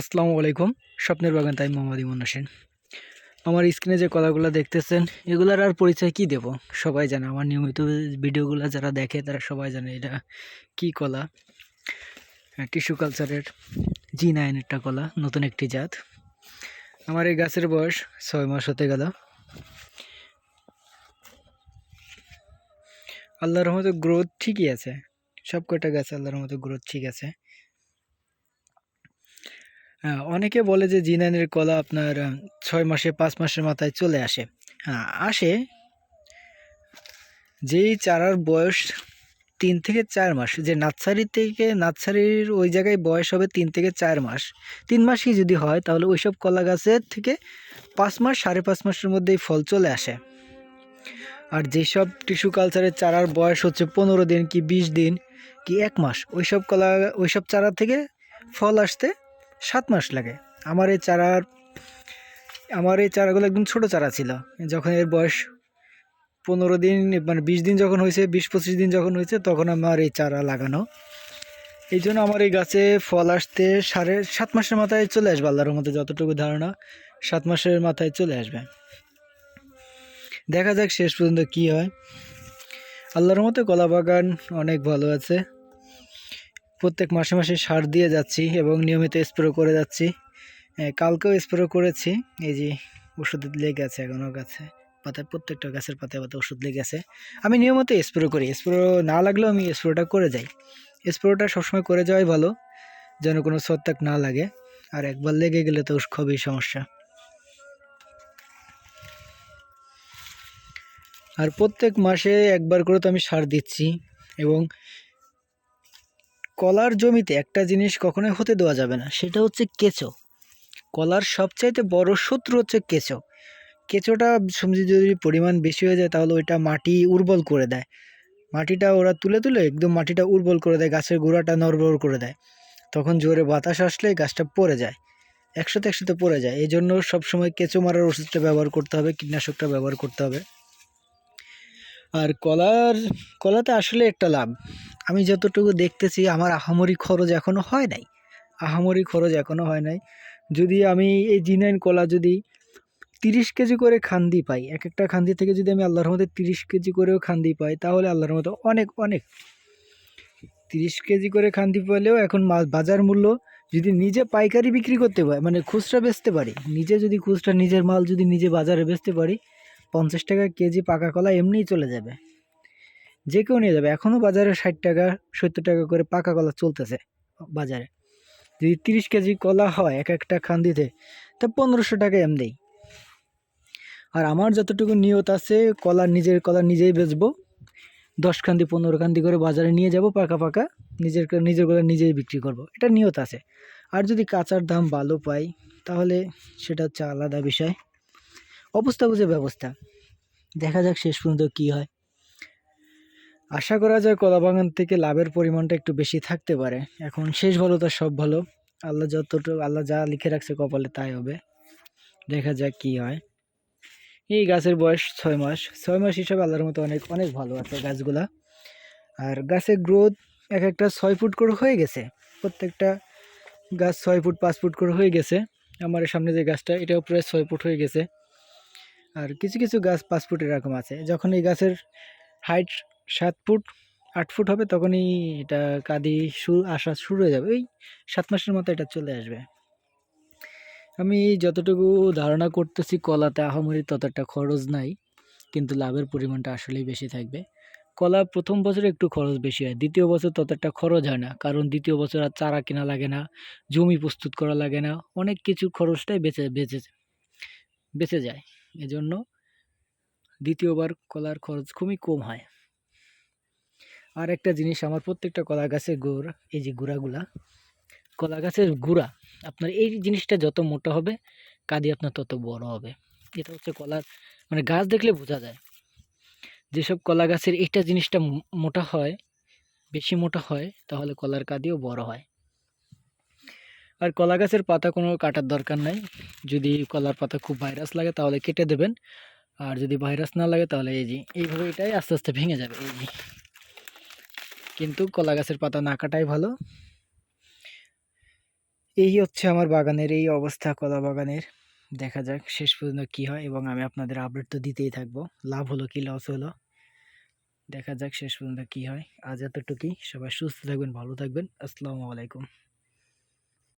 আসসালামু আলাইকুম, স্বপ্নের বাগান, তাই মোহাম্মদ ইমন হোসেন। আমার স্ক্রিনে যে কলাগুলো দেখতেছেন, এগুলার আর পরিচয় কি দেব? সবাই জানে, আমার নিয়মিত ভিডিওগুলো যারা দেখে, তারা সবাই জানে এটা কি কলা। টিস্যু কালচারের জি নাইন একটা কলা, নতুন একটি জাত। আমার এই গাছের বয়স ছয় মাস হতে গেল। আল্লাহর রহমতে গ্রোথ ঠিকই আছে। সব কটা গাছে আল্লাহর রহমতে গ্রোথ ঠিক আছে। অনেকে বলে যে জিনানের কলা আপনার ছয় মাসে, পাঁচ মাসের মাথায় চলে আসে। হ্যাঁ আসে যেই চারার বয়স তিন থেকে চার মাস, যে নার্সারি থেকে, নার্সারির ওই জায়গায় বয়স হবে তিন থেকে চার মাস। তিন মাসই যদি হয়, তাহলে ওইসব কলা গাছের থেকে পাঁচ মাস, সাড়ে পাঁচ মাসের মধ্যেই ফল চলে আসে। আর যেসব টিস্যু কালচারের চারার বয়স হচ্ছে পনেরো দিন কি বিশ দিন কি এক মাস, ওইসব কলা, ওইসব চারা থেকে ফল আসতে সাত মাস লাগে। আমার এই চারার, আমার এই চারাগুলো একদম ছোট চারা ছিল। যখন এর বয়স পনেরো দিন মানে বিশ দিন যখন হয়েছে, বিশ পঁচিশ দিন যখন হয়েছে, তখন আমার এই চারা লাগানো। এই জন্য আমার এই গাছে ফল আসতে সাড়ে সাত মাসের মাথায় চলে আসবে আল্লাহর মধ্যে যতটুকু ধারণা, সাত মাসের মাথায় চলে আসবে। দেখা যাক শেষ পর্যন্ত কি হয়। আল্লাহর মতো কলা বাগান অনেক ভালো আছে। প্রত্যেক মাসে মাসে সার দিয়ে যাচ্ছি এবং নিয়মিত স্প্রে করে যাচ্ছি। কালকেও স্প্রে করেছি। এই যে ওষুধ লেগে আছে এখনও গাছে, পাতায়, প্রত্যেকটা গাছের পাতায় পাতায় ওষুধ লেগে আছে। আমি নিয়মিত স্প্রে করি। স্প্রে না লাগলেও আমি স্প্রেটা করে যাই। স্প্রেটা সবসময় করে যাওয়াই ভালো, যেন কোনো ছত্রাক না লাগে। আর একবার লেগে গেলে তো খুবই সমস্যা। আর প্রত্যেক মাসে একবার করে তো আমি সার দিচ্ছি এবং কলার জমিতে একটা জিনিস কখনোই হতে দেওয়া যাবে না, সেটা হচ্ছে কেঁচো। কলার সবচাইতে বড় শত্রু হচ্ছে কেঁচো। কেঁচোটা যদি পরিমাণ বেশি হয়ে যায়, তাহলে ওইটা মাটি উর্বর করে দেয়। মাটিটা ওরা তুলে তুলে একদম মাটিটা উর্বর করে দেয়, গাছের গোড়াটা নড়বড় করে দেয়। তখন জোরে বাতাস আসলে গাছটা পড়ে যায়, একসাথে একসাথে পড়ে যায়। এই জন্য সবসময় কেঁচো মারার ওষুধটা ব্যবহার করতে হবে, কীটনাশকটা ব্যবহার করতে হবে। আর কলার, কলাতে আসলে একটা লাভ। আমি যতটুকু দেখতেছি, আমার আহামরি খরচ এখনও হয় নাই। আহামরি খরচ এখনও হয় নাই। যদি আমি এই জিনাইন কলা যদি তিরিশ কেজি করে খান্দি পাই এক একটা খান্দি থেকে যদি আমি আল্লাহর মধ্যে তিরিশ কেজি করেও খান্দি পাই, তাহলে আল্লাহর মতো অনেক অনেক। তিরিশ কেজি করে খান্দি পেলেও এখন বাজার মূল্য যদি নিজে পাইকারি বিক্রি করতে পারি মানে খুচরা বেচতে পারি, নিজে যদি খুচরা, নিজের মাল যদি নিজে বাজারে বেচতে পারি, পঞ্চাশ টাকা কেজি পাকা কলা এমনিই চলে যাবে। যে কেউ নিয়ে যাবে। এখনও বাজারে ষাট টাকা, সত্তর টাকা করে পাকা কলা চলতেছে বাজারে। যদি তিরিশ কেজি কলা হয় এক একটা খান্দিতে, তা পনেরোশো টাকা এমনি আর আমার যতটুকু নিয়ত আছে, কলা নিজের কলা নিজেই বেচবো। দশ কান্দি পনেরো কান্দি করে বাজারে নিয়ে যাব পাকা পাকা, নিজের নিজের কলা নিজেই বিক্রি করব। এটা নিয়ত আছে। আর যদি কাঁচার দাম ভালো পাই, তাহলে সেটা হচ্ছে আলাদা বিষয়। অবস্থা বুঝে ব্যবস্থা। দেখা যাক শেষ পর্যন্ত কী হয়। আশা করা যায় কলা বাগান থেকে লাভের পরিমাণটা একটু বেশি থাকতে পারে। এখন শেষ ভালো, তার সব ভালো। আল্লাহ যতটুকু, আল্লাহ যা লিখে রাখছে কপালে তাই হবে। দেখা যাক কি হয়। এই গাছের বয়স ছয় মাস। ছয় মাস হিসাবে আল্লাহর মতো অনেক অনেক ভালো আছে গাছগুলা। আর গাছের গ্রোথ এক একটা ছয় ফুট করে হয়ে গেছে। প্রত্যেকটা গাছ ছয় ফুট, পাঁচ ফুট করে হয়ে গেছে। আমার সামনে যে গাছটা, এটাও প্রায় ছয় ফুট হয়ে গেছে। আর কিছু কিছু গাছ পাঁচ ফুট এরকম আছে। যখন এই গাছের হাইট সাত ফুট, আট ফুট হবে তখনই এটা কাঁদি শুরু আসা শুরু হয়ে যাবে। ওই সাত মাসের মতো এটা চলে আসবে। আমি যতটুকু ধারণা করতেছি কলাতে আহামরি ততটা খরচ নাই, কিন্তু লাভের পরিমাণটা আসলেই বেশি থাকবে। কলা প্রথম বছরে একটু খরচ বেশি হয়, দ্বিতীয় বছর ততটা খরচ হয় না, কারণ দ্বিতীয় বছর আর চারা কেনা লাগে না, জমি প্রস্তুত করা লাগে না, অনেক কিছু খরচটাই বেঁচে বেঁচে বেঁচে যায়। এজন্য দ্বিতীয়বার কলার খরচ খুবই কম হয়। আর একটা জিনিস, আমার প্রত্যেকটা কলা গাছের গোড়, এই যে গুঁড়াগুলা কলা গাছের গুঁড়া, আপনার এই জিনিসটা যত মোটা হবে, কাঁদি আপনার তত বড় হবে। এটা হচ্ছে কলার মানে গাছ দেখলে বোঝা যায়। যেসব কলা গাছের এইটা জিনিসটা মোটা হয়, বেশি মোটা হয়, তাহলে কলার কাঁদিও বড় হয়। আর কলা গাছের পাতা কোনো কাটার দরকার নাই। যদি কলার পাতা খুব ভাইরাস লাগে, তাহলে কেটে দেবেন। আর যদি ভাইরাস না লাগে, তাহলে এই যে, এইভাবে এটাই আস্তে আস্তে ভেঙে যাবে, এই যে। কিন্তু কলা গাছের পাতা না কাটাই ভালো। এই হচ্ছে আমার বাগানের, এই অবস্থা কলা বাগানের। দেখা যাক শেষ পর্যন্ত কি হয় এবং আমি আপনাদের আপডেট তো দিতেই থাকব। লাভ হলো কি লস হলো? দেখা যাক শেষ পর্যন্ত কি হয়। আজ এতটুকুই। সবাই সুস্থ থাকবেন, ভালো থাকবেন। আসসালামু আলাইকুম।